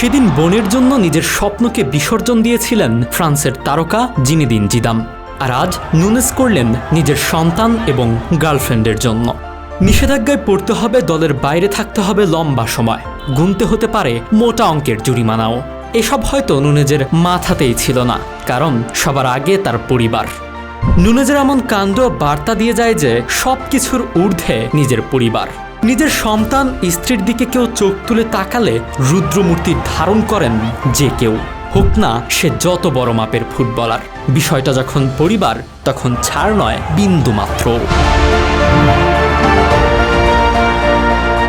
সেদিন বোনের জন্য নিজের স্বপ্নকে বিসর্জন দিয়েছিলেন ফ্রান্সের তারকা জিনেদিন জিদাম। আর আজ নুনেস করলেন নিজের সন্তান এবং গার্লফ্রেন্ডের জন্য। নিষেধাজ্ঞায় পড়তে হবে, দলের বাইরে থাকতে হবে লম্বা সময়। গুনতে হতে পারে মোটা অঙ্কের জরিমানাও। এসব হয়তো নুনেজের মাথাতেই ছিল না, কারণ সবার আগে তার পরিবার। নুনেজের এমন কাণ্ড বার্তা দিয়ে যায় যে সব কিছুর ঊর্ধ্বে নিজের পরিবার। নিজের সন্তান স্ত্রীর দিকে কেউ চোখ তুলে তাকালে রুদ্রমূর্তি ধারণ করেন যে কেউ। হোক না, সে যত বড় মাপের ফুটবলার। বিষয়টা যখন পরিবার, তখন ছাড় নয়, বিন্দু মাত্র।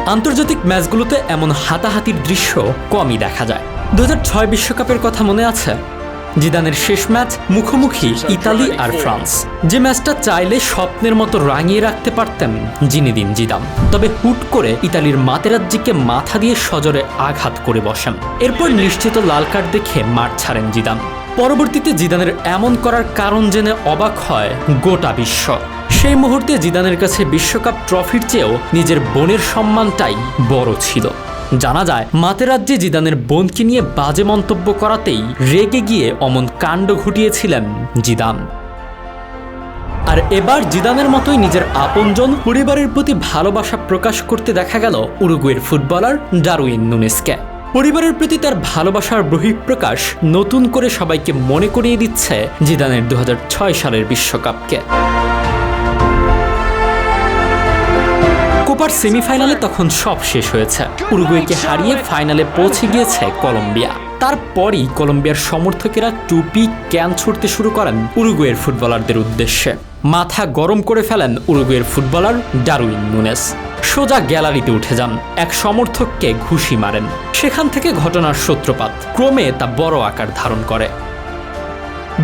আন্তর্জাতিক ম্যাচগুলোতে এমন হাতাহাতির দৃশ্য কমই দেখা যায়। দু বিশ্বকাপের কথা মনে আছে? জিদানের শেষ ম্যাচ মুখোমুখি ইতালি আর ফ্রান্স। যে ম্যাচটা চাইলে স্বপ্নের মতো রাঙিয়ে রাখতে পারতেন জিনিদিন জিদাম তবে হুট করে ইতালির মাতেরাজ্জিকে মাথা দিয়ে সজরে আঘাত করে বসেন। এরপর নিশ্চিত লাল কার্ড দেখে মাঠ ছাড়েন জিদান। পরবর্তীতে জিদানের এমন করার কারণ জেনে অবাক হয় গোটা বিশ্ব। সেই মুহূর্তে জিদানের কাছে বিশ্বকাপ ট্রফির চেয়েও নিজের বোনের সম্মানটাই বড় ছিল। জানা যায়, মাতেরাজ্যে জিদানের বোনকে নিয়ে বাজে মন্তব্য করাতেই রেগে গিয়ে অমন কাণ্ড ঘটিয়েছিলেন জিদান। আর এবার জিদানের মতোই নিজের আপনজন পরিবারের প্রতি ভালোবাসা প্রকাশ করতে দেখা গেল উরুগুয়ের ফুটবলার ডারউইন নুনেসকে। পরিবারের প্রতি তার ভালোবাসার বহিঃপ্রকাশ নতুন করে সবাইকে মনে করিয়ে দিচ্ছে জিদানের দু হাজার ছয় সালের বিশ্বকাপকে। কোপার সেমিফাইনালে তখন সব শেষ হয়েছে। উরুগুয়েকে হারিয়ে ফাইনালে পৌঁছে গিয়েছে কলম্বিয়া। তারপরই কলম্বিয়ার সমর্থকেরা টুপি, ক্যান ছুটতে শুরু করেন উরুগুয়ের ফুটবলারদের উদ্দেশ্যে। মাথা গরম করে ফেলেন উরুগুয়ের ফুটবলার ডারউইন নুনেস। সোজা গ্যালারিতে উঠে যান। এক সমর্থককে ঘুষি মারেন। সেখান থেকে ঘটনার সূত্রপাত। ক্রমে তা বড় আকার ধারণ করে।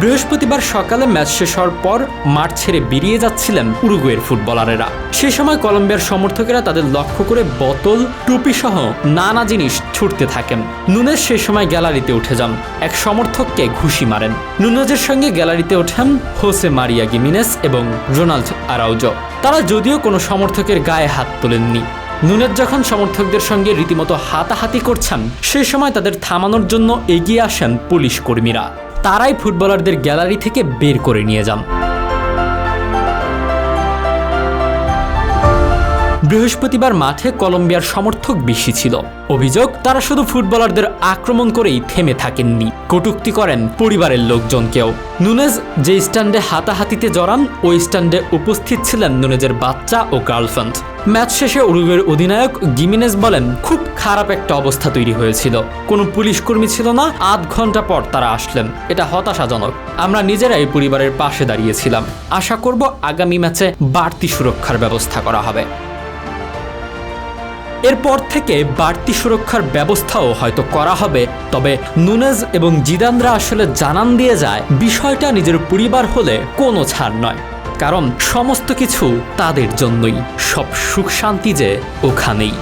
বৃহস্পতিবার সকালে ম্যাচ শেষ হওয়ার পর মাঠ ছেড়ে বেরিয়ে যাচ্ছিলেন উরুগুয়ের ফুটবলারেরা। সে সময় কলম্বিয়ার সমর্থকেরা তাদের লক্ষ্য করে বোতল টুপি সহ নানা জিনিস ছুটতে থাকেন। নুনেজ সে সময় গ্যালারিতে উঠে যান। এক সমর্থককে ঘুষি মারেন। নুনেজের সঙ্গে গ্যালারিতে ওঠেন হোসে মারিয়া গিমিনেস এবং রোনাল্ড আরাউজো। তারা যদিও কোনো সমর্থকের গায়ে হাত তোলেননি। নুনের যখন সমর্থকদের সঙ্গে রীতিমতো হাতাহাতি করছেন সেই সময় তাদের থামানোর জন্য এগিয়ে আসেন পুলিশ কর্মীরা। তারাই ফুটবলারদের গ্যালারি থেকে বের করে নিয়ে যান। বৃহস্পতিবার মাঠে কলম্বিয়ার সমর্থক বেশি ছিল। অভিযোগ, তারা শুধু ফুটবলারদের আক্রমণ করেই থেমে থাকেননি। কটুক্তি করেন পরিবারের লোকজনকেও। নুনেজ যে স্ট্যান্ডে হাতাহাতিতে জড়ান, ওই স্ট্যান্ডে উপস্থিত ছিলেন নুনেজের বাচ্চা ও গার্লফ্রেন্ড। ম্যাচ শেষে উরুগুয়ের অধিনায়ক গিমিনেজ বলেন, খুব খারাপ একটা অবস্থা তৈরি হয়েছিল। কোনো পুলিশ কর্মী ছিল না, আধ ঘণ্টা পর তারা আসলেন। এটা হতাশাজনক। আমরা নিজেরাই পরিবারের পাশে দাঁড়িয়েছিলাম। আশা করব আগামী ম্যাচে বাড়তি সুরক্ষার ব্যবস্থা করা হবে। এরপর থেকে বাড়তি সুরক্ষার ব্যবস্থাও হয়তো করা হবে। তবে নুনেজ এবং জিদানরা আসলে জানান দিয়ে যায়, বিষয়টা নিজের পরিবার হলে কোনো ছাড় নয়। কারণ সমস্ত কিছু তাদের জন্যই। সব সুখ শান্তি যে ওখানেই।